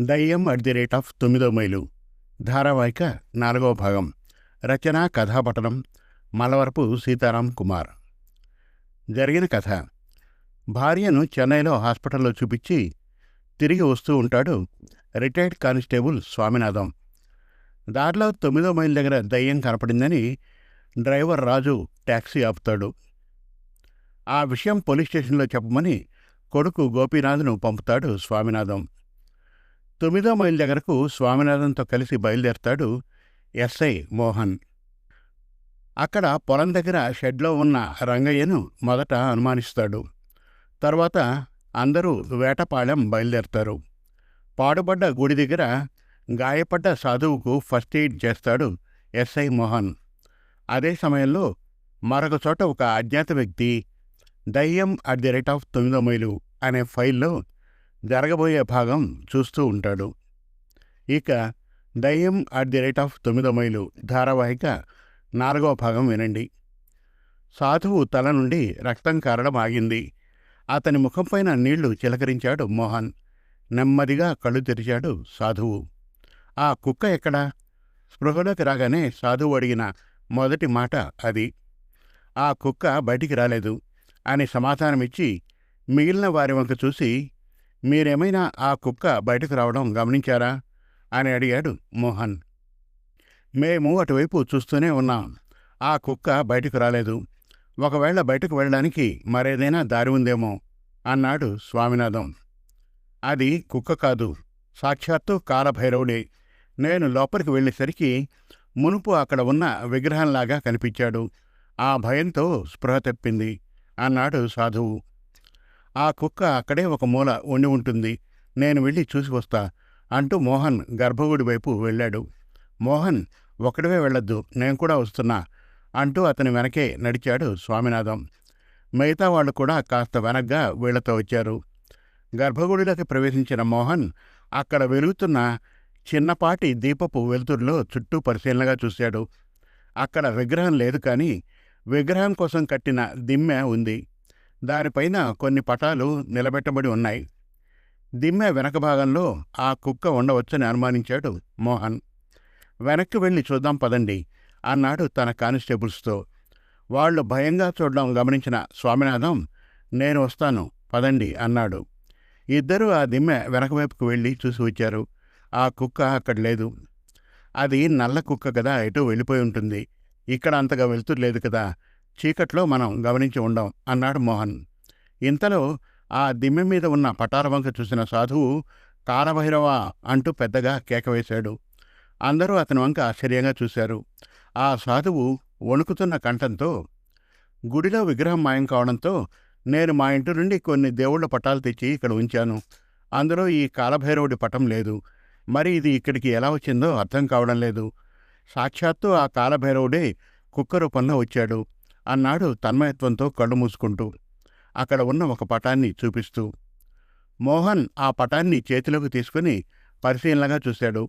దయ్యం at the rate of తొమ్మిదో మైలు. ధారావాహిక నాలుగవ భాగం. రచన కథాపఠనం. మలవరపు సీతారాం కుమార్. జరిగిన కథ. భార్యను చెన్నైలో హాస్పిటల్లో చూపించి తిరిగి వస్తూ ఉంటాడు రిటైర్డ్ కానిస్టేబుల్ స్వామినాథం. దారిలో తొమ్మిదో మైల్ దగ్గర దయ్యం కనపడిందని డ్రైవర్ రాజు ట్యాక్సీ ఆపుతాడు. ఆ విషయం పోలీస్ స్టేషన్లో చెప్పమని కొడుకు గోపీనాథ్ను పంపుతాడు స్వామినాథం. తొమ్మిదో మైల్ దగ్గరకు స్వామినాథన్తో కలిసి బయలుదేరతాడు ఎస్ఐ మోహన్. అక్కడ పొలం దగ్గర షెడ్లో ఉన్న రంగయ్యను మొదట అనుమానిస్తాడు. తర్వాత అందరూ వేటపాళెం బయలుదేరతారు. పాడుబడ్డ గుడి దగ్గర గాయపడ్డ సాధువుకు ఫస్ట్ ఎయిడ్ చేస్తాడు ఎస్ఐ మోహన్. అదే సమయంలో మరొక చోట ఒక అజ్ఞాత వ్యక్తి దయ్యం అట్ ది రేట్ ఆఫ్ తొమ్మిదో మైలు అనే ఫైల్లో జరగబోయే భాగం చూస్తూ ఉంటాడు. ఇక దయ్యం అట్ ది రేట్ ఆఫ్ తొమ్మిదో మైలు ధారావాహిక నాలుగవ భాగం వినండి. సాధువు తల నుండి రక్తం కారడం ఆగింది. అతని ముఖంపైన నీళ్ళు చిలకరించాడు మోహన్. నెమ్మదిగా కళ్ళు తెరిచాడు సాధువు. ఆ కుక్క ఎక్కడా? స్పృహలోకి రాగానే సాధువు అడిగిన మొదటి మాట అది. ఆ కుక్క బయటికి రాలేదు. అని సమాధానమిచ్చి మిగిలిన వారి వంక చూసి మీరేమైనా ఆ కుక్క బయటకు రావడం గమనించారా? అని అడిగాడు మోహన్. మేము అటువైపు చూస్తూనే ఉన్నాం. ఆ కుక్క బయటకు రాలేదు. ఒకవేళ బయటకు వెళ్ళడానికి మరేదైనా దారి ఉందేమో? అన్నాడు స్వామినాథం. అది కుక్క కాదు. సాక్షాత్తు కాలభైరవుడే. నేను లోపలికి వెళ్ళేసరికి మునుపు అక్కడ ఉన్న విగ్రహంలాగా కనిపించాడు. ఆ భయంతో స్పృహ తెప్పింది. అన్నాడు సాధువు. ఆ కుక్క అక్కడే ఒక మూల ఉండి ఉంటుంది. నేను వెళ్ళి చూసి వస్తా అంటూ మోహన్ గర్భగుడి వైపు వెళ్ళాడు. మోహన్ ఒకడివే వెళ్ళొద్దు నేను కూడా వస్తున్నా అంటూ అతని వెనకే నడిచాడు స్వామినాథం. మిగతా వాళ్ళు కూడా కాస్త వెనగ్గా వీళ్ళతో వచ్చారు. గర్భగుడిలోకి ప్రవేశించిన మోహన్ అక్కడ వెలుగుతున్న చిన్నపాటి దీపపు వెలుతురులో చుట్టూ పరిశీలనగా చూశాడు. అక్కడ విగ్రహం లేదు కానీ విగ్రహం కోసం కట్టిన దిమ్మె ఉంది. దానిపైన కొన్ని పటాలు నిలబెట్టబడి ఉన్నాయి. దిమ్మె వెనక భాగంలో ఆ కుక్క ఉండవచ్చని అనుమానించాడు మోహన్. వెనక్కి వెళ్ళి చూద్దాం పదండి అన్నాడు తన కానిస్టేబుల్స్తో. వాళ్ళు భయంగా చూడడం గమనించిన స్వామినాథం నేను వస్తాను పదండి అన్నాడు. ఇద్దరూ ఆ దిమ్మె వెనక వైపుకు వెళ్ళి చూసి వచ్చారు. ఆ కుక్క అక్కడ లేదు. అది నల్ల కుక్క కదా ఎటో వెళ్ళిపోయి ఉంటుంది. ఇక్కడ అంతగా వెళ్తులేదు కదా. చీకట్లో మనం గమనించి ఉండం అన్నాడు మోహన్. ఇంతలో ఆ దిమ్మె మీద ఉన్న పటార వంక చూసిన సాధువు కారభైరవ అంటూ పెద్దగా కేకవేశాడు. అందరూ అతని వంక ఆశ్చర్యంగా చూశారు. ఆ సాధువు వణుకుతున్న కంఠంతో గుడిలో విగ్రహం మాయం కావడంతో నేను మా ఇంటి నుండి కొన్ని దేవుళ్ళ పటాలు తెచ్చి ఇక్కడ ఉంచాను. అందులో ఈ కాలభైరవుడి పటం లేదు. మరి ఇది ఇక్కడికి ఎలా వచ్చిందో అర్థం కావడం లేదు. సాక్షాత్తు ఆ కాలభైరవుడే కుక్క రూపంలో వచ్చాడు. అన్నాడు తన్మయత్వంతో కళ్ళు మూసుకుంటూ. అక్కడ ఉన్న ఒక పటాన్ని చూపిస్తూ. మోహన్ ఆ పటాన్ని చేతిలోకి తీసుకుని పరిశీలనగా చూశాడు.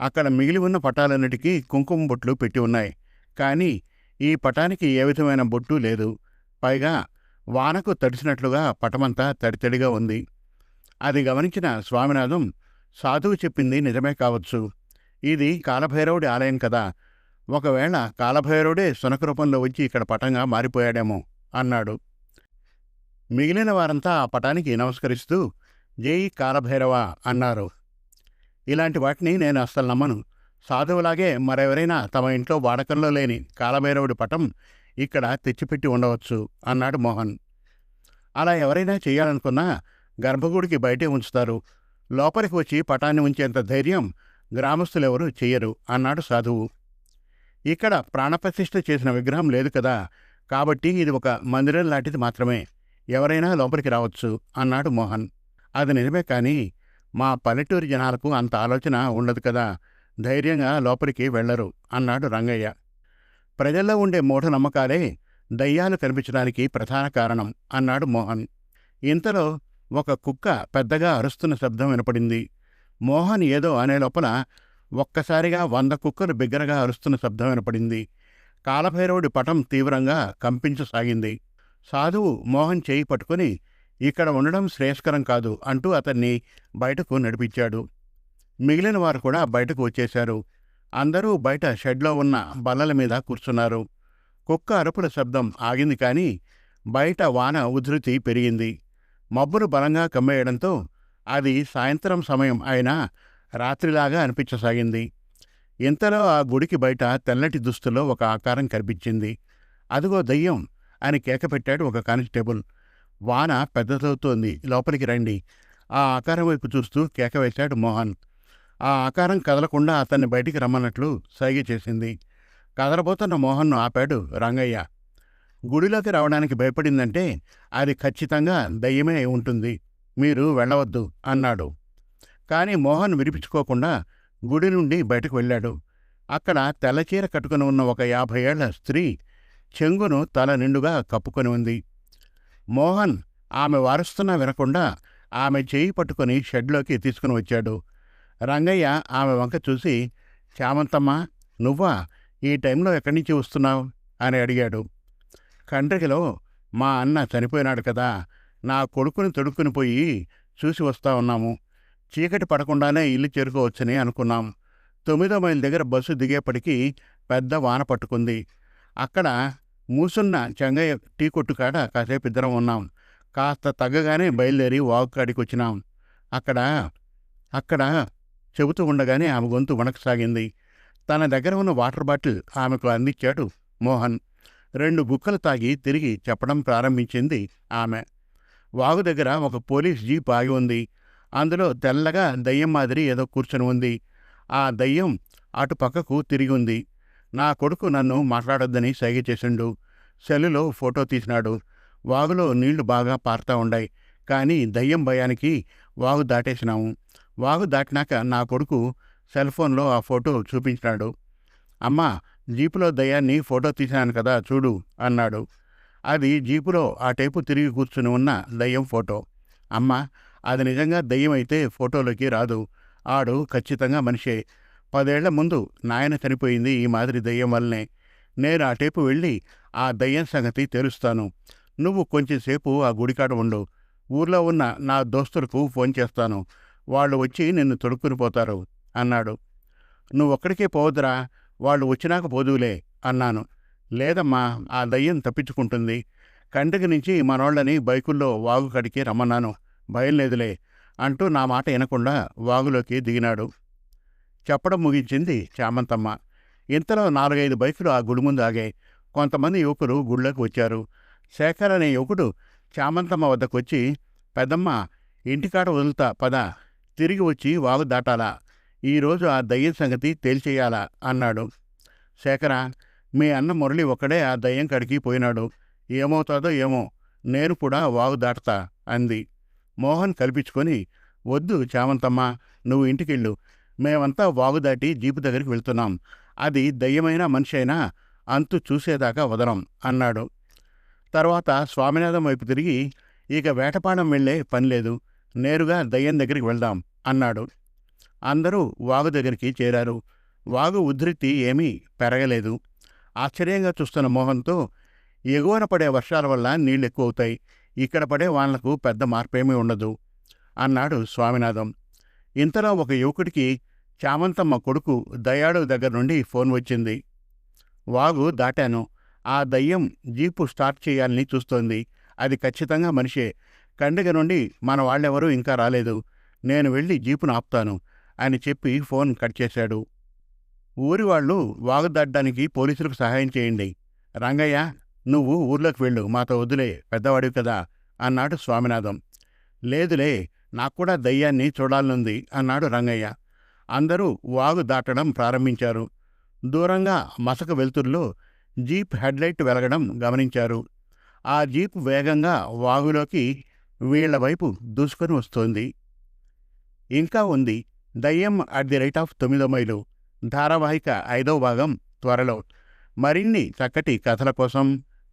అక్కడ మిగిలి ఉన్న పటాలన్నిటికీ కుంకుమ బొట్లు పెట్టి ఉన్నాయి. కానీ ఈ పటానికి ఏ విధమైన బొట్టు లేదు. పైగా వానకు తడిసినట్లుగా పటమంతా తడితడిగా ఉంది. అది గమనించిన స్వామినాథం సాధువు చెప్పింది నిజమే కావచ్చు. ఇది కాలభైరవుడి ఆలయం కదా. ఒకవేళ కాలభైరవుడే శునక రూపంలో వచ్చి ఇక్కడ పటంగా మారిపోయాడేమో అన్నాడు. మిగిలిన వారంతా ఆ పటానికి నమస్కరిస్తూ జై కాలభైరవ అన్నారు. ఇలాంటి వాటిని నేను అస్సలు నమ్మను. సాధువులాగే మరెవరైనా తమ ఇంట్లో వాడకంలో లేని కాలభైరవుడి పటం ఇక్కడ తెచ్చిపెట్టి ఉండవచ్చు అన్నాడు మోహన్. అలా ఎవరైనా చేయాలనుకున్నా గర్భగుడికి బయటే ఉంచుతారు. లోపలికి వచ్చి పటాన్ని ఉంచేంత ధైర్యం గ్రామస్తులెవరూ చెయ్యరు అన్నాడు సాధువు. ఇక్కడ ప్రాణప్రతిష్ఠ చేసిన విగ్రహం లేదు కదా. కాబట్టి ఇది ఒక మందిరం లాంటిది మాత్రమే. ఎవరైనా లోపలికి రావచ్చు అన్నాడు మోహన్. అది నిజమే కానీ మా పల్లెటూరి జనాలకు అంత ఆలోచన ఉండదు కదా. ధైర్యంగా లోపలికి వెళ్ళరు అన్నాడు రంగయ్య. ప్రజల్లో ఉండే మూఢనమ్మకాలే దయ్యాలు కనిపించడానికి ప్రధాన కారణం అన్నాడు మోహన్. ఇంతలో ఒక కుక్క పెద్దగా అరుస్తున్న శబ్దం వినపడింది. మోహన్ ఏదో అనే లోపల ఒక్కసారిగా వంద కుక్కలు బిగ్గరగా అరుస్తున్న శబ్దం వినపడింది. కాలభైరవుడి పటం తీవ్రంగా కంపించసాగింది. సాధువు మోహన్ చేయి పట్టుకుని ఇక్కడ ఉండడం శ్రేయస్కరం కాదు అంటూ అతన్ని బయటకు నడిపించాడు. మిగిలిన వారు కూడా బయటకు వచ్చేశారు. అందరూ బయట షెడ్లో ఉన్న బల్లల మీద కూర్చున్నారు. కుక్క అరుపుల శబ్దం ఆగింది కానీ బయట వాన ఉధృతి పెరిగింది. మబ్బులు బలంగా కమ్మేయడంతో అది సాయంత్రం సమయం అయినా రాత్రిలాగా అనిపించసాగింది. ఇంతలో ఆ గుడికి బయట తెల్లటి దుస్తులో ఒక ఆకారం కనిపించింది. అదిగో దయ్యం అని కేకపెట్టాడు ఒక కానిస్టేబుల్. వాన పెద్దదవుతోంది. లోపలికి రండి. ఆ ఆకారం వైపు చూస్తూ కేక వేశాడు మోహన్. ఆ ఆకారం కదలకుండా అతన్ని బయటికి రమ్మన్నట్లు సైగ చేసింది. కదలబోతున్న మోహన్ను ఆపాడు రంగయ్య. గుడిలోకి రావడానికి భయపడిందంటే అది ఖచ్చితంగా దయ్యమే ఉంటుంది. మీరు వెళ్ళవద్దు అన్నాడు. కానీ మోహన్ వినిపించుకోకుండా గుడి నుండి బయటకు వెళ్ళాడు. అక్కడ తెల్లచీర కట్టుకుని ఉన్న ఒక యాభై ఏళ్ళ స్త్రీ చెంగును తల నిండుగా కప్పుకొని ఉంది. మోహన్ ఆమె వారుస్తున్నా వినకుండా ఆమె చేయి పట్టుకొని షెడ్లోకి తీసుకుని వచ్చాడు. రంగయ్య ఆమె వంక చూసి చామంతమ్మ నువ్వా ఈ టైంలో ఎక్కడి నుంచి వస్తున్నావు? అని అడిగాడు. కండ్రికలో మా అన్న చనిపోయినాడు కదా నా కొడుకుని తొడుక్కుని పోయి చూసి వస్తా ఉన్నాము. చీకటి పడకుండానే ఇల్లు చేరుకోవచ్చని అనుకున్నాం. తొమ్మిదో మైల్ దగ్గర బస్సు దిగేపటికి పెద్ద వాన పట్టుకుంది. అక్కడ మూసున్న చెంగయ్య టీ కొట్టు కాడ కాసేపు ఇద్దరం ఉన్నాం. కాస్త తగ్గగానే బయలుదేరి వాగు కాడికి వచ్చినాం అక్కడ అక్కడ చెబుతూ ఉండగానే ఆమె గొంతు వణకసాగింది తన దగ్గర ఉన్న వాటర్ బాటిల్ ఆమెకు అందించాడు మోహన్. రెండు గుక్కలు తాగి తిరిగి చెప్పడం ప్రారంభించింది ఆమె. వాగు దగ్గర ఒక పోలీస్ జీప్ ఆగి ఉంది. అందులో తెల్లగా దయ్యం మాదిరి ఏదో కూర్చొని ఉంది. ఆ దయ్యం అటు పక్కకు తిరిగి ఉంది. నా కొడుకు నన్ను మాట్లాడొద్దని సైగ చేసిండు. సెల్లులో ఫోటో తీసినాడు. వాగులో నీళ్ళు బాగా పారుతా ఉండాయి. కానీ దయ్యం భయానికి వాగు దాటేసినాము. వాగు దాటినాక నా కొడుకు సెల్ ఫోన్లో ఆ ఫోటో చూపించినాడు. అమ్మా జీపులో దయ్యాన్ని ఫోటో తీసాను కదా చూడు అన్నాడు. అది జీపులో ఆ టైపు తిరిగి కూర్చుని ఉన్న దయ్యం ఫోటో. అమ్మ అది నిజంగా దయ్యం అయితే ఫోటోలోకి రాదు. ఆడు ఖచ్చితంగా మనిషే. పదేళ్ళ ముందు నాయన చనిపోయింది ఈ మాదిరి దయ్యం వల్లనే. నేను ఆ టేపు వెళ్ళి ఆ దయ్యం సంగతి తెలుస్తాను. నువ్వు కొంచెంసేపు ఆ గుడికాడ ఉండు. ఊర్లో ఉన్న నా దోస్తులకు ఫోన్ చేస్తాను. వాళ్ళు వచ్చి నిన్ను తొడుక్కుని పోతారు అన్నాడు. నువ్వొక్కడికే పోవద్దురా. వాళ్ళు వచ్చినాక పోదువులే అన్నాను. లేదమ్మా ఆ దయ్యం తప్పించుకుంటుంది. కంటికి నుంచి మనోళ్ళని బైకుల్లో వాగు కడికి రమ్మన్నాను. భయం లేదులే అంటూ నా మాట వినకుండా వాగులోకి దిగినాడు. చెప్పడం ముగించింది చామంతమ్మ. ఇంతలో నాలుగైదు బైకులు ఆ గుడి ముందు ఆగాయి. కొంతమంది యువకులు గుళ్ళోకి వచ్చారు. శేఖర్ అనే యువకుడు చామంతమ్మ వద్దకొచ్చి పెద్దమ్మ ఇంటికాడ వదులుతా పద. తిరిగి వచ్చి వాగు దాటాలా. ఈరోజు ఆ దయ్యం సంగతి తేల్చేయాలా అన్నాడు. శేఖర మీ అన్న మురళి ఒక్కడే ఆ దయ్యం కడికి పోయినాడు. ఏమవుతాదో ఏమో నేను కూడా వాగు దాటతా అంది. మోహన్ కల్పించుకొని వద్దు చామంతమ్మ నువ్వు ఇంటికెళ్ళు. మేమంతా వాగు దాటి జీపు దగ్గరికి వెళ్తున్నాం. అది దయ్యమైన మనిషి అయినా అంతు చూసేదాకా వదలం అన్నాడు. తర్వాత స్వామినాథం వైపు తిరిగి ఇక వేటపాడం వెళ్ళే పనిలేదు నేరుగా దయ్యం దగ్గరికి వెళ్దాం అన్నాడు. అందరూ వాగు దగ్గరికి చేరారు. వాగు ఉధృతి ఏమీ పెరగలేదు. ఆశ్చర్యంగా చూస్తున్న మోహన్తో ఎగువన పడే వర్షాల వల్ల నీళ్ళు ఇక్కడ పడే వానలకు పెద్ద మార్పేమీ ఉండదు. అన్నాడు స్వామినాథం. ఇంతలో ఒక యువకుడికి చామంతమ్మ కొడుకు దయాడు దగ్గర నుండి ఫోన్ వచ్చింది. వాగు దాటాను. ఆ దయ్యం జీపు స్టార్ట్ చేయాలని చూస్తోంది. అది ఖచ్చితంగా మనిషే. కండిగ నుండి మన వాళ్ళెవరూ ఇంకా రాలేదు. నేను వెళ్ళి జీపును ఆపుతాను అని చెప్పి ఫోన్ కట్ చేశాడు. ఊరి వాళ్ళు వాగు దాటడానికి పోలీసులకు సహాయం చేయండి. రంగయ్య నువ్వు ఊర్లోకి వెళ్ళు మాతో వదిలే పెద్దవాడివి కదా అన్నాడు స్వామినాథం. లేదులే నాకు కూడా దయ్యాన్ని చూడాలనుంది అన్నాడు రంగయ్య. అందరూ వాగు దాటడం ప్రారంభించారు. దూరంగా మసక వెలుతురులో జీప్ హెడ్లైట్ వెలగడం గమనించారు. ఆ జీప్ వేగంగా వాగులోకి వీళ్ళ వైపు దూసుకొని వస్తోంది. ఇంకా ఉంది. దయ్యం అట్ ది రేట్ ఆఫ్ తొమ్మిదో మైలు. ధారావాహిక ఐదో భాగం త్వరలో. మరిన్ని చక్కటి కథల కోసం